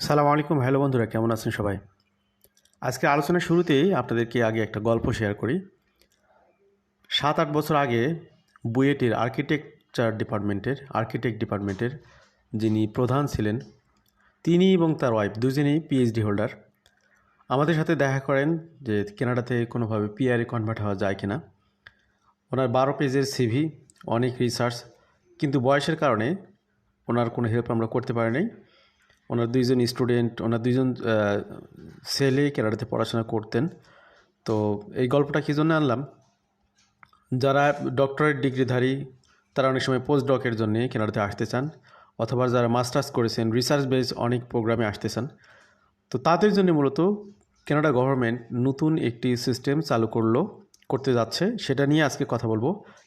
সালাম আলাইকুম। হ্যালো বন্ধুরা, কেমন আছেন সবাই? আজকে আলোচনার শুরুতেই আপনাদেরকে আগে একটা গল্প শেয়ার করি। সাত আট বছর আগে বুয়েটের আর্কিটেকচার ডিপার্টমেন্টের, আর্কিটেক্ট ডিপার্টমেন্টের যিনি প্রধান ছিলেন, তিনি এবং তার ওয়াইফ দুজনেই পিএইচডি হোল্ডার। আমাদের সাথে দেখা করেন যে কেনাডাতে কোনোভাবে পিআরে কনভার্ট হওয়া যায় কিনা। ওনার বারো পেজের সিভি অনেক রিসার্চ কিন্তু বয়সের কারণে ওনার কোনো হেল্প আমরা করতে পারি নাই ওনার দুইজন স্টুডেন্ট, ওনার দুইজন ছেলে কেনাডাতে পড়াশোনা করতেন। তো এই গল্পটা কী জন্য আনলাম? যারা ডক্টরেট ডিগ্রিধারী, তারা অনেক সময় পোস্ট ডকের জন্যে কেনাডাতে আসতে চান, অথবা যারা মাস্টার্স করেছেন রিসার্চ বেস অনেক প্রোগ্রামে আসতে চান। তো তাদের জন্য মূলত কেনাডা গভর্নমেন্ট নতুন একটি সিস্টেম চালু করল, করতে যাচ্ছে। সেটা নিয়ে আজকে কথা বলব।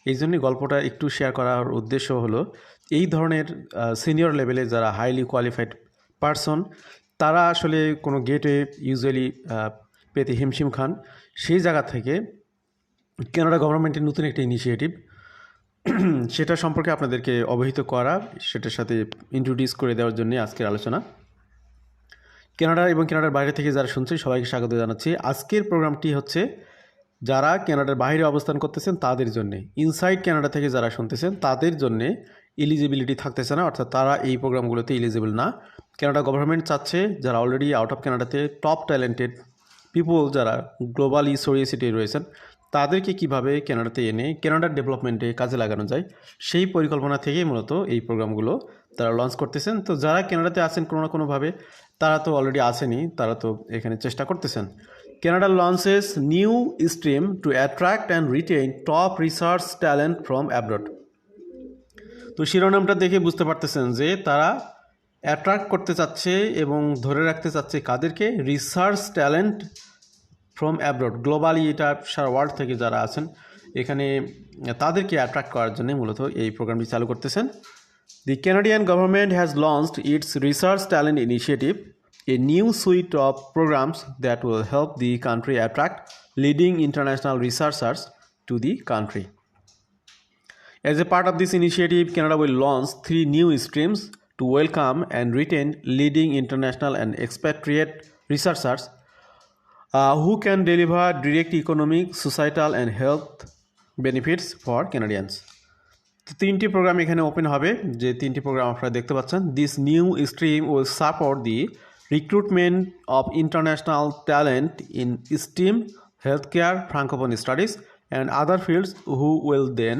এই জন্যই গল্পটা একটু শেয়ার করার উদ্দেশ্য হলো, এই ধরনের সিনিয়র লেভেলে যারা হাইলি কোয়ালিফাইড পারসন তারা আসলে কোনো গেটে ইউজুয়ালি পেতে হিমশিম খান। সেই জায়গা থেকে কানাডা গভর্নমেন্টের নতুন একটা ইনিশিয়েটিভ সেটা সম্পর্কে আপনাদেরকে অবহিত করা, সেটার সাথে ইন্ট্রোডিউস করে দেওয়ার জন্য আজকের আলোচনা। কানাডা এবং কানাডার বাইরে থেকে যারা শুনছেন সবাইকে স্বাগত জানাচ্ছি। আজকের প্রোগ্রামটি হচ্ছে, যারা কানাডার বাইরে অবস্থান করতেছেন, তাদের জন্যে। ইনসাইড কানাডা থেকে যারা শুনতেছেন, তাদের জন্যে এলিজিবিলিটি থাকতেছে না, অর্থাৎ তারা এই প্রোগ্রামগুলোতে এলিজিবল না। কানাডা গভর্নমেন্ট চাচ্ছে যারা অলরেডি আউট অফ কানাডাতে টপ ট্যালেন্টেড পিপল যারা গ্লোবালি ছিটিয়ে রয়েছেন, তাদেরকে কীভাবে কানাডাতে এনে কানাডার ডেভেলপমেন্টে কাজে লাগানো যায়, সেই পরিকল্পনা থেকেই মূলত এই প্রোগ্রামগুলো তারা লঞ্চ করতেছেন। তো যারা কানাডাতে আছেন কোনো না কোনোভাবে, তারা তো অলরেডি আসেনি তারা তো এখানে চেষ্টা করতেছেন। Canada launches new stream to attract and retain top research talent from abroad তো শিরোনামটা দেখে বুঝতে পারতেছেন যে তারা অ্যাট্রাক্ট করতে চাচ্ছে এবং ধরে রাখতে চাচ্ছে কাদেরকে? Research talent from abroad globally এটা সারা ওয়ার্ল্ড থেকে যারা আছেন, এখানে তাদেরকে অ্যাট্রাক্ট করার জন্যে মূলত এই প্রোগ্রামটি চালু করতেছেন। The Canadian government has launched its research talent initiative a new suite of programmes that will help the country attract leading international researchers to the country as a part of this initiative Canada will launch three new streams to welcome and retain leading international and expatriate researchers uh, who can deliver direct economic, societal, and health benefits for Canadians. তো তিনটি programme এখানে open হবে যে তিনটি programme আপনারা দেখতে পাচ্ছেন this new stream will support the recruitment of international talent in STEM health care francophone studies and other fields who will then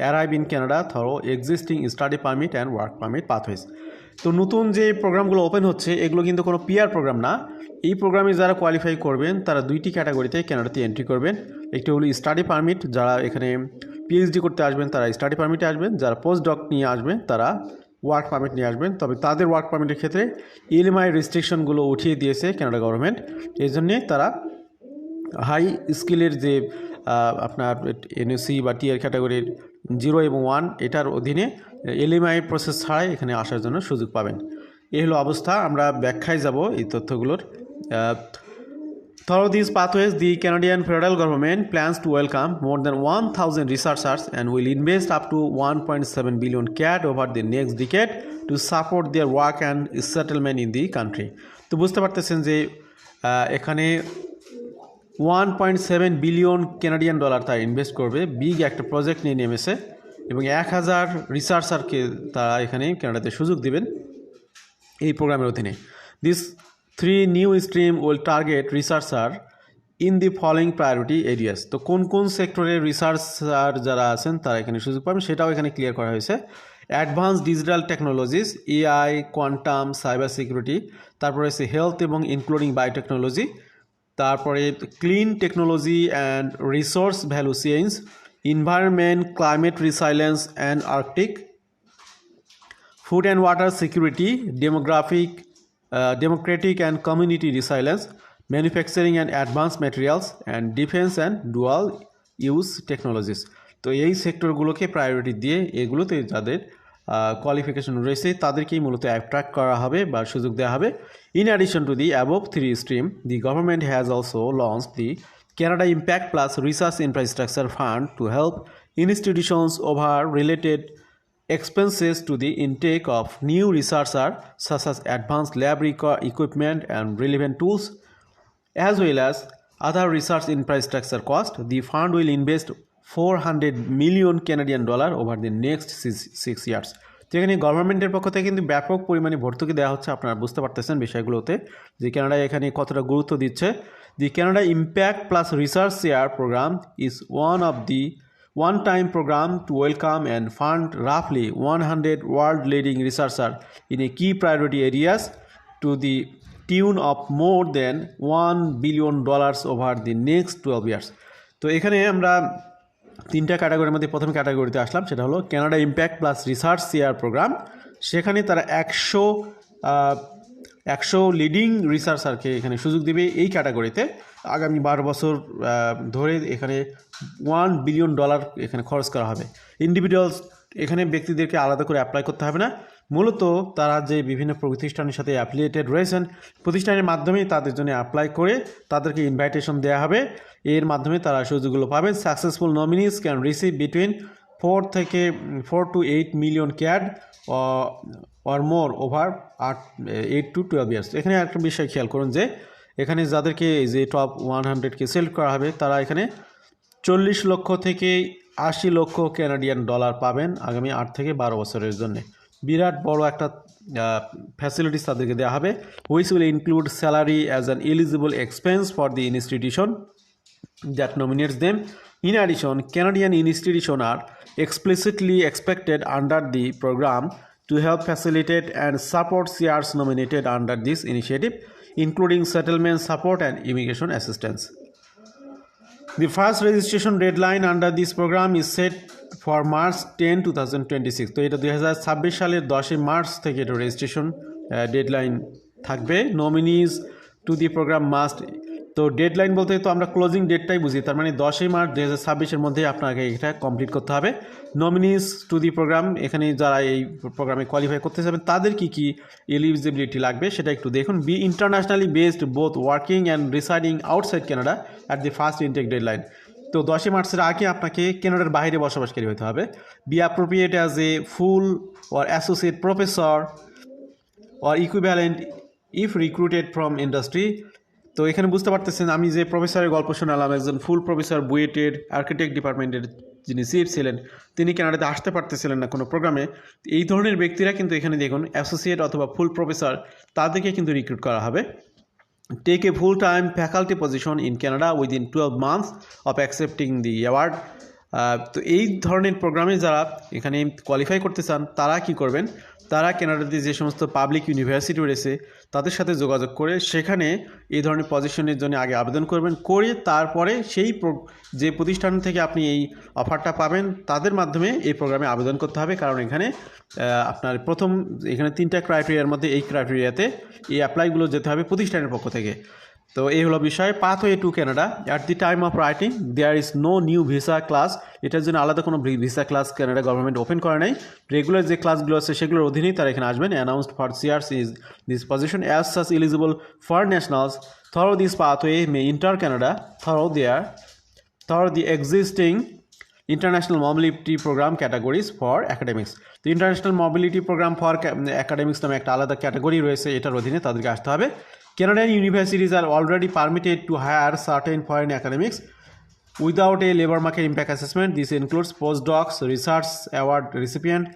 arrive in Canada through existing study permit and work permit pathways তো নতুন যে প্রোগ্রামগুলো open হচ্ছে, এগুলো কিন্তু কোনো PR programme না। এই প্রোগ্রামে যারা কোয়ালিফাই করবেন, তারা দুইটি ক্যাটাগরিতে ক্যানাডাতে এন্ট্রি করবেন। একটি হলো স্টাডি পারমিট যারা এখানে পিএইচডি করতে আসবেন, তারা স্টাডি পারমিটে আসবেন। যারা পোস্ট ডক নিয়ে আসবেন, তারা ওয়ার্ক পারমিট নিয়ে আসবেন। তবে তাদের ওয়ার্ক পারমিটের ক্ষেত্রে ইএলএমআই রেস্ট্রিকশনগুলো উঠিয়ে দিয়েছে কানাডা গভর্নমেন্ট এই জন্যে তারা হাই স্কিলের যে আপনার এনওসি বা টিআর ক্যাটাগরির জিরো এবং ওয়ান এটার অধীনে এলএমআই প্রসেস ছাড়াই এখানে আসার জন্য সুযোগ পাবেন। এ হলো অবস্থা, আমরা ব্যাখ্যায় যাব এই তথ্যগুলোর। Through this pathways the Canadian federal government plans to welcome more than one thousand researchers and will invest up to one point seven billion CAD over the next decade to support their work and settlement in the country তো বুঝতে পারতেছেন যে এখানে one point seven billion Canadian dollar তারা invest করবে। Big একটা project নিয়ে নেমেছে এবং এক হাজার রিসার্চারকে তারা এখানে কানাডাতে সুযোগ দেবেন এই প্রোগ্রামের অধীনে। This three new stream will target researcher in the following priority areas তো কোন কোন সেক্টরের রিসার্চার যারা আছেন, তারা এখানে সুযোগ পাবেন, সেটাও এখানে ক্লিয়ার করা হয়েছে। Advance digital technologies AI quantum cyber security তারপরে আছে হেলথ এবং ইনক্লুডিং বায়োটেকনোলজি তারপরে clean technology and resource value change environment climate resilience and Arctic food and water security demographic democratic and community resilience manufacturing and advance materials and defence and dual use technologies তো এই সেক্টরগুলোকে priority দিয়ে এগুলোতে যাদের qualification রয়েছে তাদেরকেই মূলত attract করা হবে বা সুযোগ দেওয়া হবে। In addition to the above three stream the government has also launch the Canada impact plus research infrastructure fund to help institutions over related expenses to the intake of new research researcher such as advance lab equipment and relevant tools as well as other research infrastructure cost the fund will invest four hundred million Canadian dollar over the next six years তো এখানে গভর্নমেন্টের পক্ষ থেকে কিন্তু ব্যাপক পরিমাণে ভর্তুকি দেওয়া হচ্ছে, আপনারা বুঝতে পারতেছেন বিষয়গুলোতে। যে ক্যানাডা এখানে কতটা গুরুত্ব দিচ্ছে। The Canada impact plus research chair program is one of the one time program to welcome and fund রাফলি one hundred world leading researcher in a key priority areas to the tune of more than one billion dollars over the next twelve years তো এখানে আমরা তিনটা ক্যাটাগরির মধ্যে প্রথম ক্যাটাগরিতে আসলাম, সেটা হলো Canada impact plus research chair program সেখানে তারা একশো একশো লিডিং রিসার্চারকে এখানে সুযোগ দেবে এই ক্যাটাগরিতে আগামী বারো বছর ধরে এখানে ওয়ান বিলিয়ন ডলার এখানে খরচ করা হবে। ইন্ডিভিজুয়ালস এখানে ব্যক্তিদেরকে আলাদা করে অ্যাপ্লাই করতে হবে না। মূলত তারা যে বিভিন্ন প্রতিষ্ঠানের সাথে অ্যাফিলিয়েটেড রয়েছেন, প্রতিষ্ঠানের মাধ্যমেই তাদের জন্য অ্যাপ্লাই করে তাদেরকে ইনভাইটেশন দেওয়া হবে। এর মাধ্যমে তারা সুযোগগুলো পাবেন successful nominees can receive between four থেকে four to eight million CAD or more over আট এইট টু টুয়েলভ ইয়ার্স এখানে একটা বিষয় খেয়াল করুন যে, এখানে যাদেরকে যে টপ ওয়ান হান্ড্রেডকে সিলেক্ট করা হবে, তারা এখানে চল্লিশ লক্ষ থেকে আশি লক্ষ ক্যানাডিয়ান ডলার পাবেন আগামী আট থেকে বারো বছরের জন্য। বিরাট বড় একটা ফ্যাসিলিটিস তাদেরকে দেওয়া হবে। Which will include salary as an eligible expense for the institution that nominates them. In addition, Canadian institutions are explicitly expected under the program to help facilitate and support CRs nominated under this initiative, including settlement support and immigration assistance. The first registration deadline under this program is set for March 10, 2026. তো এটা দুই হাজার ছাব্বিশ সালের দশই March থেকে এটা registration deadline থাকবে nominees to the programme must তো ডেডলাইন বলতে তো আমরা ক্লোজিং ডেটটাই বুঝি, তার মানে দশই মার্চ দু হাজার ছাব্বিশের মধ্যে আপনাকে এটা কমপ্লিট করতে হবে। নমিনিজ টু দি প্রোগ্রাম এখানে যারা এই প্রোগ্রামে কোয়ালিফাই করতে চাবেন তাদের কি কি এলিজিবিলিটি লাগবে সেটা একটু দেখুন। Be internationally based both working and residing outside Canada at the first intake deadline তো দশই মার্চের আগে আপনাকে কেনাডার বাইরে বসবাসকারী হতে হবে। Be appropriate as a full or associate professor or equivalent if recruited from industry তো এখানে বুঝতে পারতেছেন, আমি যে প্রফেসরের গল্প শোনালাম, একজন ফুল প্রফেসর, বুয়েটের, আর্কিটেক্ট ডিপার্টমেন্টের যিনি চিফ ছিলেন, তিনি কানাডাতে আসতে পারতেছিলেন না কোনো প্রোগ্রামে। এই ধরনের ব্যক্তিরা কিন্তু এখানে দেখুন অ্যাসোসিয়েট অথবা ফুল প্রফেসর, তাদেরকে কিন্তু রিক্রুট করা হবে। Take a full time faculty position in Canada within twelve months of accepting the award তো এই ধরনের প্রোগ্রামে যারা এখানে কোয়ালিফাই করতে চান, তারা কি করবেন? তারা কানাডাতে যে সমস্ত পাবলিক ইউনিভার্সিটি রয়েছে, তাদের সাথে যোগাযোগ করে সেখানে এই ধরনের পজিশনের জন্য আগে আবেদন করবেন। করে তারপরে সেই যে প্রতিষ্ঠান থেকে আপনি এই অফারটা পাবেন, তাদের মাধ্যমে এই প্রোগ্রামে আবেদন করতে হবে। কারণ এখানে আপনার প্রথম, এখানে তিনটা ক্রাইটেরিয়ার মধ্যে এই ক্রাইটেরিয়াতে এই অ্যাপ্লাইগুলো যেতে হবে প্রতিষ্ঠানের পক্ষ থেকে। তো এই হলো বিষয়। Pathway to Canada at the time of writing there is no new visa class এটার জন্য আলাদা কোনো visa class Canada government open করে নাই। রেগুলার যে ক্লাসগুলো আছে, সেগুলোর অধীনেই তারা এখানে আসবেন। Announced for CRCs is this position as such eligible for nationals through this pathway may enter Canada through their through the existing international mobility program categories for academics তো international mobility program for academics নামে একটা আলাদা category রয়েছে। এটার অধীনে তাদেরকে আসতে হবে। Canadian universities are already permitted to hire certain foreign academics without a labor market impact assessment. This includes postdocs, research award recipient,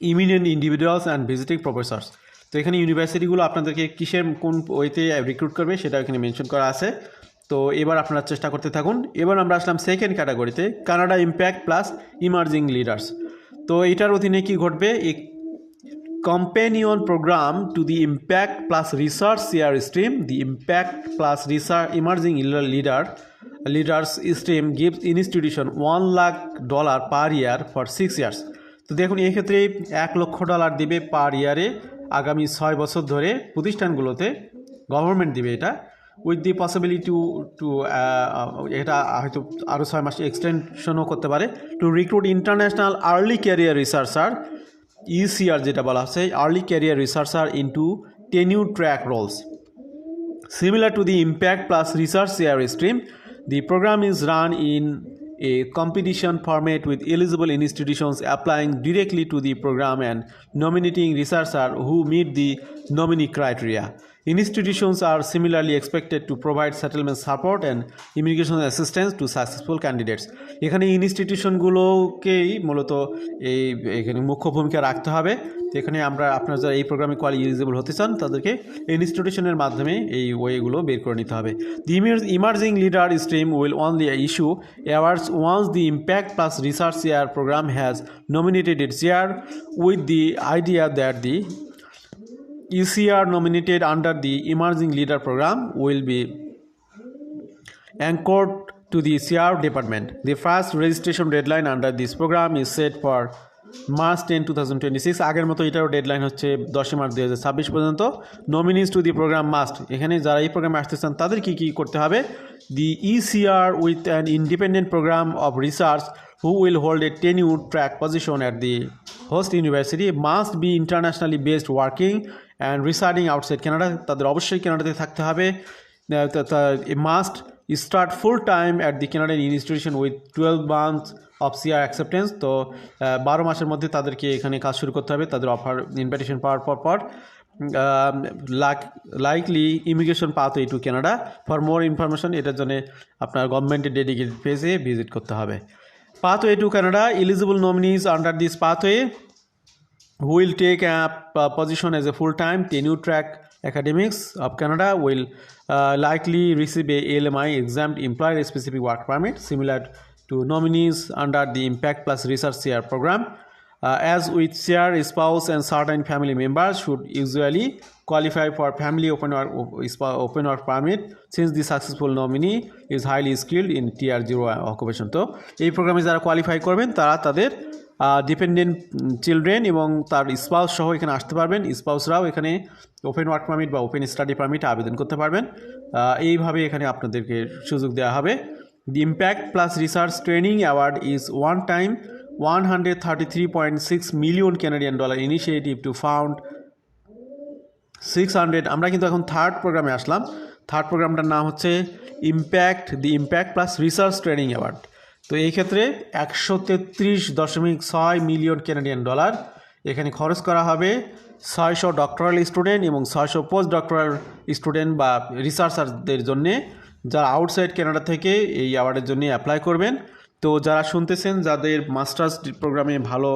eminent individuals and visiting professors তো এখানে ইউনিভার্সিটিগুলো আপনাদেরকে কিসের কোন ওয়েতে রিক্রুট করবে সেটা এখানে মেনশন করা আছে তো এবার আপনারা চেষ্টা করতে থাকুন এবার আমরা আসলাম সেকেন্ড ক্যাটাগরিতে Canada impact plus emerging leaders তো এটার অধীনে কি ঘটবে companion program to the impact plus research chair stream the impact plus research emerging leader leaders stream gives institution one lakh dollar per year for six years তো দেখুন এক্ষেত্রে এক লক্ষ ডলার দিবে পার ইয়ারে আগামী ছয় বছর ধরে প্রতিষ্ঠানগুলোতে গভর্নমেন্ট দেবে এটা with the possibility to to এটা হয়তো আরও ছয় মাস এক্সটেনশনও করতে পারে। To recruit international early career researcher ECR যেটা বলা হচ্ছে early career researcher into tenure track roles Similar to the Impact Plus Research CR stream, the program is run in a competition format with eligible institutions applying directly to the program and nominating researchers who meet the nominee criteria. Institutions are similarly expected to provide settlement support and immigration assistance to successful candidates. এখানে ইনস্টিটিউশনগুলোকেই মূলত এই, এখানে মুখ্য ভূমিকা রাখতে হবে এখানে আমরা আপনারা যারা এই প্রোগ্রামে কোয়ালি এলিজিবল হতে চান, তাদেরকে ইনস্টিটিউশনের মাধ্যমে এই ওয়েগুলো বের করে নিতে হবে the emerging leader stream will only issue awards once the impact plus research chair program has nominated its chair with the idea that the ECR nominated under the emerging leader program will be anchored to the ECR department the first registration deadline under this program is set for March ten two thousand twenty six আগের মতো এটারও deadline হচ্ছে দশই March দু হাজার ছাব্বিশ পর্যন্ত। Nominees to the program must এখানে যারা এই প্রোগ্রামে আসতে চান, তাদের কী কী করতে হবে? The ECR with an independent program of research who will hold a tenure track position at the host university must be internationally based working and residing outside Canada তাদের অবশ্যই কানাডাতে থাকতে হবে। Must start full time at the Canadian institution with twelve months of CR acceptance তো বারো মাসের মধ্যে তাদেরকে এখানে কাজ শুরু করতে হবে তাদের অফার ইনভাইটেশন পাওয়ার পর পর। Lakh likely immigration pathway to Canada for more information এটার জন্য আপনার গভর্নমেন্টের ডেডিকেটেড পেজে ভিজিট করতে হবে। Pathway to Canada, eligible nominees under this who will take a p- position as a full-time tenure track academics of Canada will uh, likely receive a LMI exempt employer specific work permit similar to nominees under the Impact Plus Research Share program. Uh, as with share spouse and certain family members should usually qualify for family open work, open work permit since the successful nominee is highly skilled in tier 0 occupation তো এই প্রোগ্রামে যারা qualify করবেন তারা তাদের dependent children এবং তার spouse সহ এখানে আসতে পারবেন। স্পাউসরাও এখানে ওপেন ওয়ার্ক পারমিট বা ওপেন স্টাডি পারমিট আবেদন করতে পারবেন। এইভাবে এখানে আপনাদেরকে সুযোগ দেওয়া হবে। The impact plus research training award is one time one hundred thirty three point six million Canadian dollar initiative to fund six hundred আমরা কিন্তু এখন থার্ড প্রোগ্রামে আসলাম। থার্ড প্রোগ্রামটার নাম হচ্ছে impact the impact plus research training award তো এই ক্ষেত্রে একশো তেত্রিশ দশমিক ছয় মিলিয়ন ক্যানাডিয়ান ডলার এখানে খরচ করা হবে ছয়শো ডক্টরাল স্টুডেন্ট এবং ছয়শো পোস্ট ডক্টরাল স্টুডেন্ট বা রিসার্চারদের জন্যে, যারা আউটসাইড কানাডা থেকে এই অ্যাওয়ার্ডের জন্য অ্যাপ্লাই করবেন। তো যারা শুনতেছেন, যাদের মাস্টার্স প্রোগ্রামে ভালো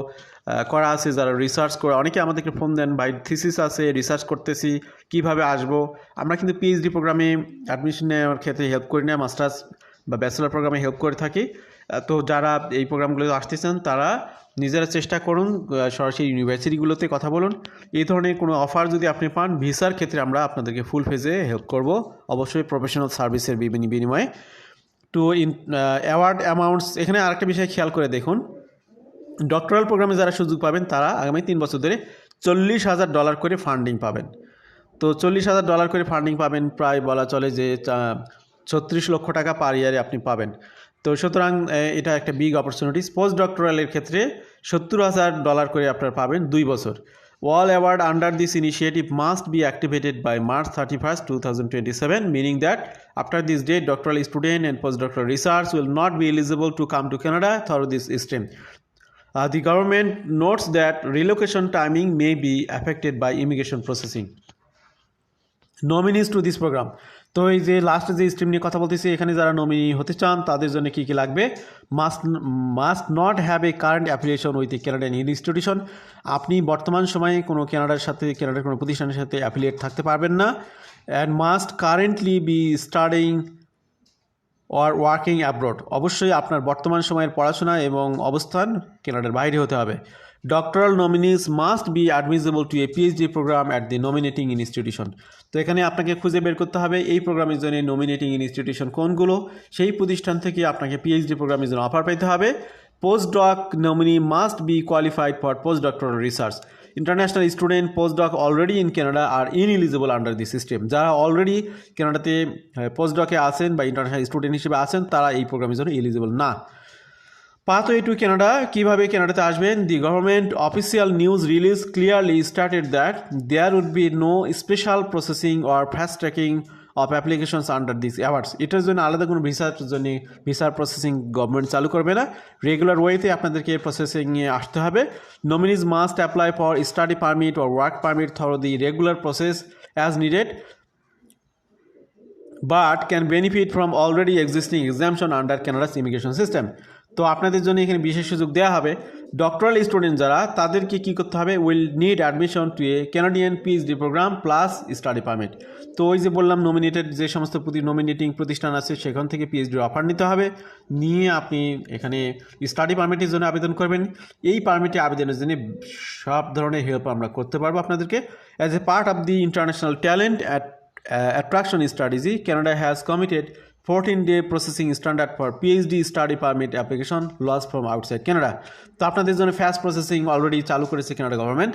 করা আছে, যারা রিসার্চ করে, অনেকে আমাদেরকে ফোন দেন, ভাই থিসিস আছে রিসার্চ করতেছি, কীভাবে আসব? আমরা কিন্তু পিএইচডি প্রোগ্রামে অ্যাডমিশন নেওয়ার ক্ষেত্রে হেল্প করি না মাস্টার্স বা ব্যাচেলার প্রোগ্রামে হেল্প করে থাকি। তো যারা এই প্রোগ্রামগুলো আসতেছেন, তারা নিজেরা চেষ্টা করুন সরাসরি ইউনিভার্সিটিগুলোতে কথা বলুন। এই ধরনের কোনো অফার যদি আপনি পান, ভিসার ক্ষেত্রে আমরা আপনাদেরকে ফুল ফেজে হেল্প করব, অবশ্যই প্রফেশনাল সার্ভিসের বিভিন্ন বিনিময়ে। টু ইন অ্যাওয়ার্ড অ্যামাউন্টস এখানে আরেকটা বিষয় খেয়াল করে দেখুন। ডক্টরাল প্রোগ্রামে যারা সুযোগ পাবেন, তারা আগামী তিন বছর ধরে চল্লিশ হাজার ডলার করে ফান্ডিং পাবেন। তো চল্লিশ হাজার ডলার করে ফান্ডিং পাবেন, প্রায় বলা চলে যে ছত্রিশ লক্ষ টাকা পার ইয়ারে আপনি পাবেন। তো সুতরাং এটা একটা বিগ অপরচুনিটিস পোস্ট ডক্টরালের ক্ষেত্রে সত্তর হাজার ডলার করে আপনার পাবেন দুই বছর। All award under this initiative must be activated by March thirty first two thousand twenty seven meaning that after this date doctoral student and post doctor research will not be eligible to come to Canada through this stream the government notes that relocation timing may be affected by immigration processing nominees to this program তো এই যে লাস্টে যে stream নিয়ে কথা বলতেছি, এখানে যারা নমিনি হতে চান, তাদের জন্য কী কী লাগবে? Must must not have a current affiliation with a Canadian institution আপনি বর্তমান সময়ে কোনো ক্যানাডার সাথে ক্যানাডার কোনো প্রতিষ্ঠানের সাথে অ্যাফিলিয়েট থাকতে পারবেন না। And must currently be studying or working abroad অবশ্যই আপনার বর্তমান সময়ের পড়াশোনা এবং অবস্থান কেনাডার বাইরে হতে হবে। Doctoral nominees must be admissible to a PhD program at the nominating institution তো এখানে আপনাকে খুঁজে বের করতে হবে এই প্রোগ্রামের জন্য নমিনেটিং ইনস্টিটিউশন কোনগুলো? সেই প্রতিষ্ঠান থেকে আপনাকে পিএইচডি প্রোগ্রামের জন্য অফার পেতে হবে। Post doc nominee must be qualified for post doctoral research international student post doc already in Canada are ineligible under the system যারা অলরেডি কানাডাতে পোস্ট ডকে আছেন বা ইন্টারন্যাশনাল স্টুডেন্ট হিসেবে আছেন, তারা এই প্রোগ্রামের জন্য এলিজিবল না। পাথওয়ে টু কানাডা কীভাবে কানাডাতে আসবেন? The government official news release clearly started that there would be no special processing or fast tracking of applications under this awards এটার জন্য আলাদা কোনো ভিসার জন্য ভিসার প্রসেসিং গভর্নমেন্ট চালু করবে না। রেগুলার ওয়েতে আপনাদেরকে প্রসেসিংয়ে আসতে হবে। Nominees must apply for study permit or work permit through the regular process as needed but can benefit from already existing exemption under Canada's immigration system তো আপনাদের জন্য এখানে বিশেষ সুযোগ দেওয়া হবে। ডক্টরাল স্টুডেন্ট যারা তাদেরকে কী করতে হবে? Will need admission to a Canadian PhD program plus study permit তো ওই যে বললাম নমিনেটেড যে সমস্ত প্রতি নমিনেটিং প্রতিষ্ঠান আছে সেখান থেকে পিএইচডি অফার নিতে হবে। নিয়ে আপনি এখানে স্টাডি পারমিটের জন্য আবেদন করবেন। এই পারমিটে আবেদনের জন্য সব ধরনের হেল্প আমরা করতে পারব আপনাদেরকে। As a part of the international talent at attraction attraction strategy, has committed 14 day processing standard for PhD study permit application lost from outside Canada. তো আপনাদের জন্য ফাস্ট প্রসেসিং অলরেডি চালু করেছে Canada government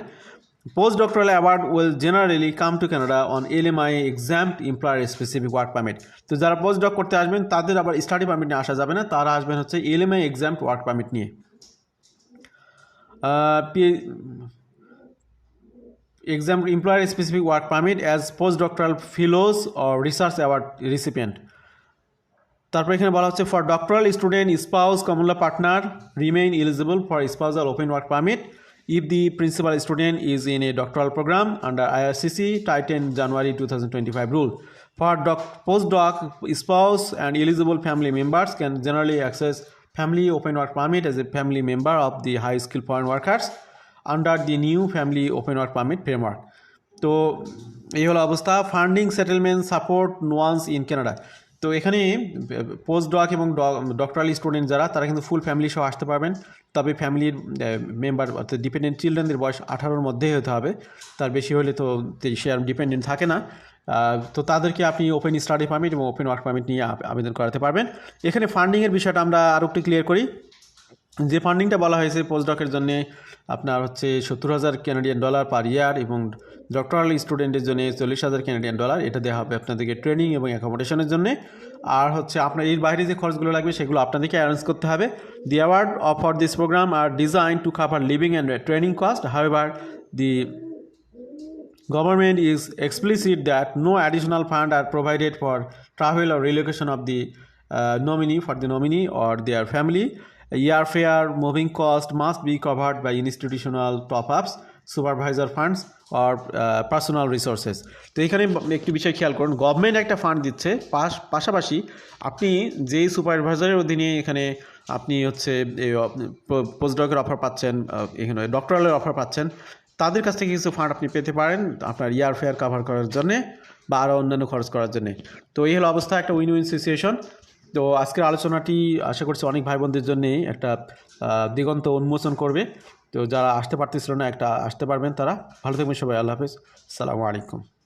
post doctoral award will generally come to Canada on LMI exam employer specific work permit তো যারা post doc করতে আসবেন, তাদের আবার স্টাডি পারমিট নিয়ে আসা যাবে না, তারা আসবেন হচ্ছে এলএমআই এক্সাম ওয়ার্ক পারমিট নিয়ে। P- exam employer specific work permit as postdoctoral fellows or research award recipient তারপর এখানে বলা হচ্ছে for doctoral student spouse common-law partner remain eligible for spousal open work permit if the principal student is in a doctoral program under IRCC tie ten January two thousand twenty five rule for doc post doc spouse and eligible family members can generally access family open work permit as a family member of the high skill foreign workers under the new family open work permit framework তো, এই হলো অবস্থা। Funding settlement support nuances in Canada তো এখানে post doc এবং doctoral student যারা, তারা কিন্তু ফুল ফ্যামিলি সহ আসতে পারবেন। তবে ফ্যামিলির মেম্বার অর্থাৎ ডিপেন্ডেন্ট চিলড্রেনদের বয়স আঠারোর মধ্যেই হতে হবে। তার বেশি হলে তো সে আর ডিপেন্ডেন্ট থাকে না। তো তাদেরকে আপনি ওপেন স্টাডি পারমিট এবং ওপেন ওয়ার্ক পারমিট নিয়ে আবেদন করাতে পারবেন। এখানে ফান্ডিংয়ের বিষয়টা আমরা আরও একটু ক্লিয়ার করি। যে ফান্ডিংটা বলা হয়েছে পোস্টডকের জন্য আপনার হচ্ছে সত্তর হাজার ক্যানাডিয়ান ডলার পার ইয়ার এবং ডক্টরাল স্টুডেন্টের জন্য চল্লিশ হাজার ক্যানাডিয়ান ডলার এটা দেওয়া হবে আপনাদেরকে ট্রেনিং এবং অ্যাকোমোডেশনের জন্য। আর হচ্ছে আপনার এর বাইরে যে খরচগুলো লাগবে সেগুলো আপনাদেরকে অ্যারেঞ্জ করতে হবে। The award of for this program are designed to cover living and training cost however the is explicit that no additional fund are provided for travel or relocation of the uh, nominee for the nominee or their family. Airfare, moving cost must be covered by institutional top-ups, supervisor funds or uh, personal resources. তো এখানে একটি বিষয় খেয়াল করুন government একটা fund দিচ্ছে পাশ পাশাপাশি আপনি যেই সুপারভাইজারের অধীনে এখানে আপনি হচ্ছে পোস্টডকের অফার পাচ্ছেন এখানে ডক্টরালের অফার পাচ্ছেন তাদের কাছ থেকে কিছু ফান্ড আপনি পেতে পারেন আপনার ইয়ার ফেয়ার কাভার করার জন্যে বা আরও অন্যান্য খরচ করার জন্যে তো এই হলো অবস্থা একটা উইন উইন সিচুয়েশন তো আজকের আলোচনাটি আশা করছি অনেক ভাই বোনদের জন্যে একটা দিগন্ত উন্মোচন করবে। তো যারা আসতে পারতেছিল না, একটা আসতে পারবেন তারা। ভালো থাকবেন সবাই, আল্লাহ হাফেজ। সালামু আলাইকুম।